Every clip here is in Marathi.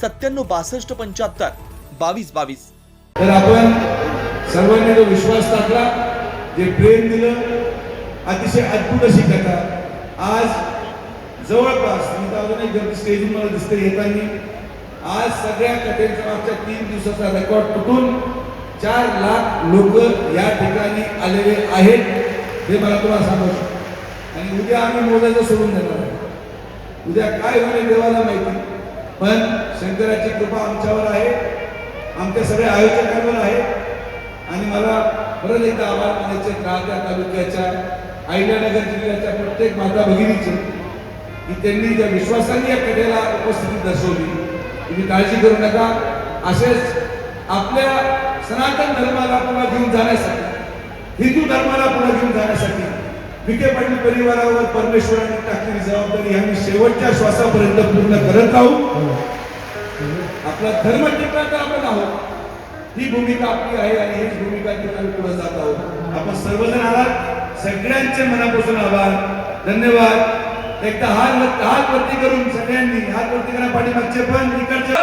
सत्त्याण्णव बासष्ट पंच्याहत्तर. बावीस बावीस. तर आपण सर्वांनी जो विश्वास टाकला जे प्रेम दिलं अतिशय अद्भुत अशी कथा. आज जवळपास मी तर अजून एक गर्दी स्टेजवर मला दिसते येताना आज सगळ्या कथेचा मागच्या तीन दिवसाचा रेकॉर्ड तुटून चार लाख लोक या ठिकाणी आलेले आहेत हे मला तुम्हाला सांगतो. आणि उद्या आम्ही मोजायचं सोडून देणार आहे उद्या काय होईल देवाला माहिती. पण शंकराची कृपा आमच्यावर आहे. आमच्या सगळ्या आयोजकांवर आहे. आणि मला परत एकदा आभार मानायचे राहत्या तालुक्याच्या अहिल्यानगर जिल्ह्याच्या प्रत्येक माता भगिनीचे की त्यांनी ज्या विश्वासाने या कथेला उपस्थिती दर्शवली तुम्ही काळजी करू नका. असेच आपल्या सनातन धर्माला पुन्हा घेऊन जाण्यासाठी हिंदू धर्माला पुन्हा घेऊन जाण्यासाठी विखे पाटील परिवारावर परमेश्वराने टाकलेली जबाबदारी आम्ही शेवटच्या श्वासापर्यंत पूर्ण करत आहोत आपला धर्म टिकला तर आपण आहोत. ही भूमिका आपली आहे आणि हीच भूमिका टिकून पुढे जात आहोत. आपण सर्वजण आहात. सगळ्यांचे मनापासून आभार. धन्यवाद. एकदा हात हात वरती करून सगळ्यांनी हात वरती करा पाठीमागचे पण इकडचे.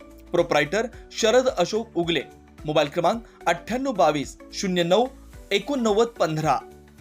प्रोप्रायटर शरद अशोक उगले. मोबाईल क्रमांक अठ्ठ्याण्णव बावीस शून्य नऊ एकोणनव्वद पंधरा.